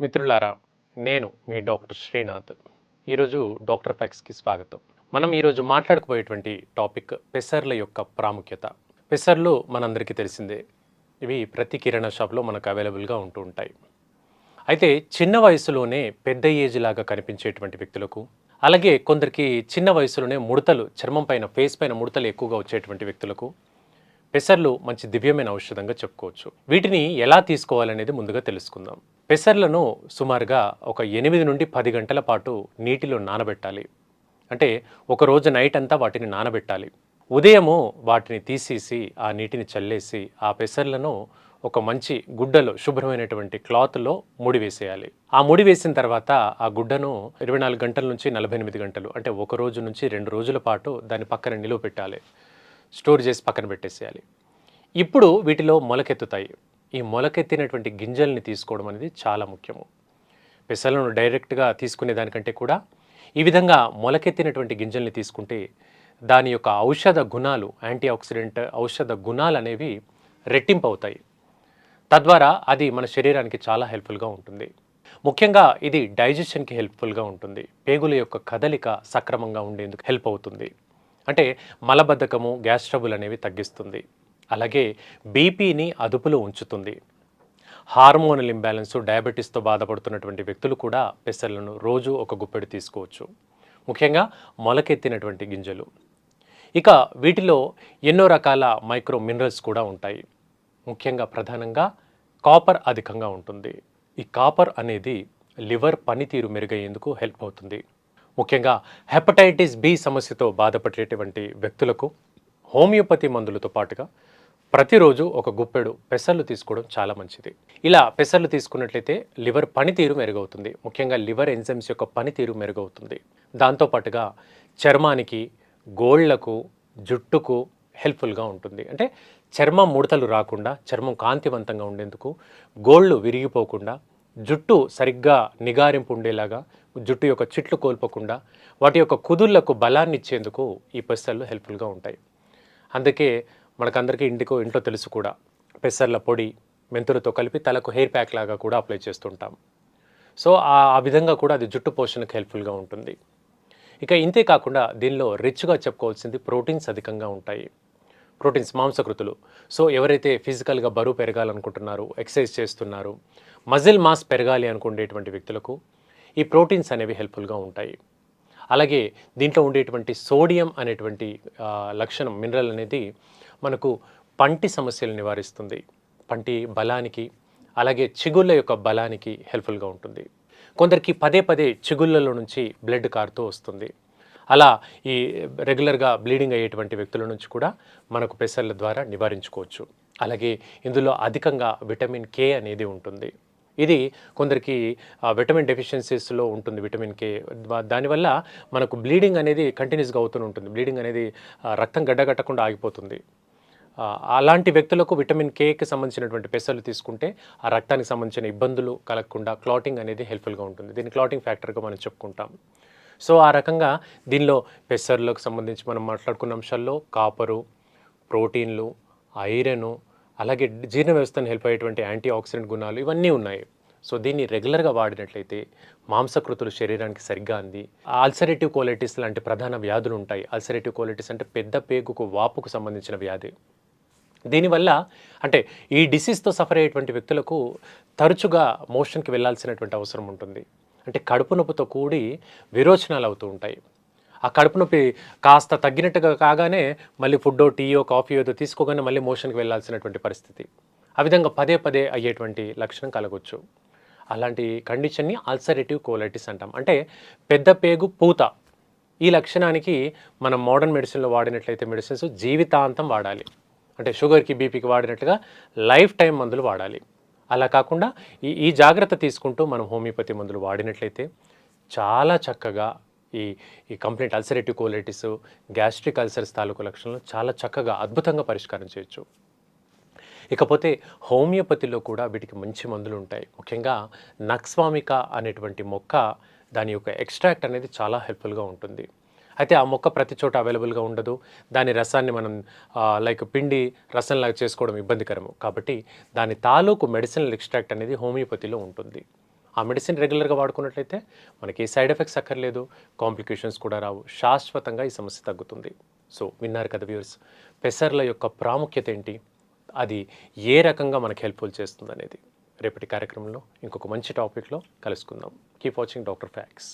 మిత్రులారా నేను మీ డాక్టర్ శ్రీనాథ్. ఈరోజు డాక్టర్ ఫ్యాక్స్కి స్వాగతం. మనం ఈరోజు మాట్లాడుకోబోయేటువంటి టాపిక్ పెసర్ల యొక్క ప్రాముఖ్యత. పెసర్లు మనందరికీ తెలిసిందే. ఇవి ప్రతి కిరాణా షాప్లో మనకు అవైలబుల్గా ఉంటూ ఉంటాయి. అయితే చిన్న వయసులోనే పెద్ద ఏజ్ లాగా కనిపించేటువంటి వ్యక్తులకు అలాగే కొందరికి చిన్న వయసులోనే ముడతలు చర్మం పైన ఫేస్ పైన ముడతలు ఎక్కువగా వచ్చేటువంటి వ్యక్తులకు పెసర్లు మంచి దివ్యమైన ఔషధంగా చెప్పుకోవచ్చు. వీటిని ఎలా తీసుకోవాలనేది ముందుగా తెలుసుకుందాం. పెసర్లను సుమారుగా ఒక ఎనిమిది నుండి పది గంటల పాటు నీటిలో నానబెట్టాలి. అంటే ఒక రోజు నైట్ అంతా వాటిని నానబెట్టాలి. ఉదయము వాటిని తీసేసి ఆ నీటిని చల్లేసి ఆ పెసర్లను ఒక మంచి గుడ్డలో శుభ్రమైనటువంటి క్లాత్లో ముడి వేసేయాలి. ఆ ముడి వేసిన తర్వాత ఆ గుడ్డను ఇరవై నాలుగు గంటల నుంచి నలభై ఎనిమిది గంటలు అంటే ఒక రోజు నుంచి రెండు రోజుల పాటు దాని పక్కన నిలువ పెట్టాలి. స్టోర్ చేసి పక్కన పెట్టేసేయాలి. ఇప్పుడు వీటిలో మొలకెత్తుతాయి. ఈ మొలకెత్తినటువంటి గింజల్ని తీసుకోవడం అనేది చాలా ముఖ్యము. పెసలను డైరెక్ట్గా తీసుకునే దానికంటే కూడా ఈ విధంగా మొలకెత్తినటువంటి గింజల్ని తీసుకుంటే దాని యొక్క ఔషధ గుణాలు యాంటీ ఆక్సిడెంట్ ఔషధ గుణాలు అనేవి రెట్టింపు అవుతాయి తద్వారా అది మన శరీరానికి చాలా హెల్ప్ఫుల్గా ఉంటుంది. ముఖ్యంగా ఇది డైజెషన్కి హెల్ప్ఫుల్గా ఉంటుంది. పేగుల యొక్క కదలిక సక్రమంగా ఉండేందుకు హెల్ప్ అవుతుంది. అంటే మలబద్ధకము గ్యాస్ ట్రబుల్ అనేవి తగ్గిస్తుంది. అలాగే బీపీని అదుపులో ఉంచుతుంది. హార్మోనల్ ఇంబ్యాలెన్స్ డయాబెటీస్తో బాధపడుతున్నటువంటి వ్యక్తులు కూడా పెసర్లను రోజు ఒక గుప్పెడు తీసుకోవచ్చు. ముఖ్యంగా మొలకెత్తినటువంటి గింజలు. ఇక వీటిలో ఎన్నో రకాల మైక్రో మినరల్స్ కూడా ఉంటాయి. ముఖ్యంగా ప్రధానంగా కాపర్ అధికంగా ఉంటుంది. ఈ కాపర్ అనేది లివర్ పనితీరు మెరుగయ్యేందుకు హెల్ప్ అవుతుంది. ముఖ్యంగా హెపటైటిస్ బి సమస్యతో బాధపడేటువంటి వ్యక్తులకు హోమియోపతి మందులతో పాటుగా ప్రతిరోజు ఒక గుప్పెడు పెసర్లు తీసుకోవడం చాలా మంచిది. ఇలా పెసర్లు తీసుకున్నట్లయితే లివర్ పనితీరు మెరుగవుతుంది. ముఖ్యంగా లివర్ ఎంజైమ్స్ యొక్క పనితీరు మెరుగవుతుంది. దాంతోపాటుగా చర్మానికి గోళ్ళకు జుట్టుకు హెల్ప్ఫుల్గా ఉంటుంది. అంటే చర్మం ముడతలు రాకుండా చర్మం కాంతివంతంగా ఉండేందుకు గోళ్ళు విరిగిపోకుండా జుట్టు సరిగ్గా నిగారింపు ఉండేలాగా జుట్టు యొక్క చిట్లు కోల్పోకుండా వాటి యొక్క కుదుళ్ళకు బలాన్ని ఇచ్చేందుకు ఈ పెసర్లు హెల్ప్ఫుల్గా ఉంటాయి. అందుకే మనకందరికీ ఇంటికో ఇంట్లో తెలుసు కూడా. పెసర్ల పొడి మెంతులతో కలిపి తలకు హెయిర్ ప్యాక్ లాగా కూడా అప్లై చేస్తుంటాం. సో ఆ విధంగా కూడా అది జుట్టు పోషణకు హెల్ప్ఫుల్గా ఉంటుంది. ఇక ఇంతే కాకుండా దీనిలో రిచ్గా చెప్పుకోవాల్సింది ప్రోటీన్స్ అధికంగా ఉంటాయి. ప్రోటీన్స్ మాంసకృతులు. సో ఎవరైతే ఫిజికల్గా బరువు పెరగాలనుకుంటున్నారు ఎక్సర్సైజ్ చేస్తున్నారు మజిల్ మాస్ పెరగాలి అనుకునేటువంటి వ్యక్తులకు ఈ ప్రోటీన్స్ అనేవి హెల్ప్ఫుల్గా ఉంటాయి. అలాగే దీంట్లో ఉండేటువంటి సోడియం అనేటువంటి లక్షణం మినరల్ అనేది మనకు పంటి సమస్యలు నివారిస్తుంది. పంటి బలానికి అలాగే చిగుళ్ళ యొక్క బలానికి హెల్ప్ఫుల్గా ఉంటుంది. కొందరికి పదే పదే చిగుళ్ళలో నుంచి బ్లడ్ కారుతూ వస్తుంది. అలా ఈ రెగ్యులర్గా బ్లీడింగ్ అయ్యేటువంటి వ్యక్తుల నుంచి కూడా మనకు పెసర్ల ద్వారా నివారించుకోవచ్చు. అలాగే ఇందులో అధికంగా విటమిన్ కే అనేది ఉంటుంది. ఇది కొందరికి విటమిన్ డెఫిషియన్సీస్లో ఉంటుంది విటమిన్ కే దానివల్ల మనకు బ్లీడింగ్ అనేది కంటిన్యూస్గా అవుతూనే ఉంటుంది. బ్లీడింగ్ అనేది రక్తం గడ్డగట్టకుండా ఆగిపోతుంది. అలాంటి వ్యక్తులకు విటమిన్ కేకి సంబంధించినటువంటి పెసర్లు తీసుకుంటే ఆ రక్తానికి సంబంధించిన ఇబ్బందులు కలగకుండా క్లాటింగ్ అనేది హెల్ప్ఫుల్గా ఉంటుంది. దీన్ని క్లాటింగ్ ఫ్యాక్టర్గా మనం చెప్పుకుంటాం. సో ఆ రకంగా దీనిలో పెసర్లకు సంబంధించి మనం మాట్లాడుకున్న అంశాల్లో కాపరు ప్రోటీన్లు ఐరన్ అలాగే జీర్ణ వ్యవస్థను హెల్ప్ అయ్యేటువంటి యాంటీ ఆక్సిడెంట్ గుణాలు ఇవన్నీ ఉన్నాయి. సో దీన్ని రెగ్యులర్గా వాడినట్లయితే మాంసకృతులు శరీరానికి సరిగ్గా అంది. అల్సరేటివ్ క్వాలిటీస్ లాంటి ప్రధాన వ్యాధులు ఉంటాయి. అల్సరేటివ్ క్వాలిటీస్ అంటే పెద్ద పేగుకు వాపుకు సంబంధించిన వ్యాధి. దీనివల్ల అంటే ఈ డిసీజ్తో సఫర్ అయ్యేటువంటి వ్యక్తులకు తరచుగా మోషన్కి వెళ్ళాల్సినటువంటి అవసరం ఉంటుంది. అంటే కడుపు నొప్పితో కూడి విరోచనాలు అవుతూ ఉంటాయి. ఆ కడుపు నొప్పి కాస్త తగ్గినట్టుగా కాగానే మళ్ళీ ఫుడ్డో టీయో కాఫీ ఏదో తీసుకోగానే మళ్ళీ మోషన్కి వెళ్ళాల్సినటువంటి పరిస్థితి. ఆ విధంగా పదే పదే అయ్యేటువంటి లక్షణం కలగొచ్చు. అలాంటి కండిషన్ని అల్సరేటివ్ కోలైటిస్ అంటాం. అంటే పెద్ద పేగు పూత. ఈ లక్షణానికి మనం మోడర్న్ మెడిసిన్లో వాడినట్లయితే మెడిసిన్స్ జీవితాంతం వాడాలి. అంటే షుగర్కి బీపీకి వాడినట్లుగా లైఫ్ టైం మందులు వాడాలి. అలా కాకుండా ఈ ఈ జాగ్రత్త తీసుకుంటూ మనం హోమియోపతి మందులు వాడినట్లయితే చాలా చక్కగా ఈ ఈ complete ulcerative colitis gastric ulcers తాలూకు లక్షణాలు చాలా చక్కగా అద్భుతంగా పరిష్కారం చేయొచ్చు. ఇకపోతే హోమియోపతిలో కూడా వీటికి మంచి మందులు ఉంటాయి. ముఖ్యంగా నక్స్వామిక అనేటువంటి మొక్క దాని యొక్క ఎక్స్ట్రాక్ట్ అనేది చాలా హెల్ప్ఫుల్గా ఉంటుంది. అయితే ఆ మొక్క ప్రతి చోట అవైలబుల్గా ఉండదు. దాని రసాన్ని మనం లైక్ పిండి రసంలాగా చేసుకోవడం ఇబ్బందికరము. కాబట్టి దాని తాలూకు మెడిసినల్ ఎక్స్ట్రాక్ట్ అనేది హోమియోపతిలో ఉంటుంది. ఆ మెడిసిన్ రెగ్యులర్గా వాడుకున్నట్లయితే మనకి సైడ్ ఎఫెక్ట్స్ అక్కర్లేదు కాంప్లికేషన్స్ కూడా రావు. శాశ్వతంగా ఈ సమస్య తగ్గుతుంది. సో విన్నారు కదా వ్యూర్స్ పెసర్ల యొక్క ప్రాముఖ్యత ఏంటి? అది ఏ రకంగా మనకి హెల్ప్ఫుల్ చేస్తుంది అనేది రేపటి కార్యక్రమంలో ఇంకొక మంచి టాపిక్లో కలుసుకుందాం. Keep watching doctor fax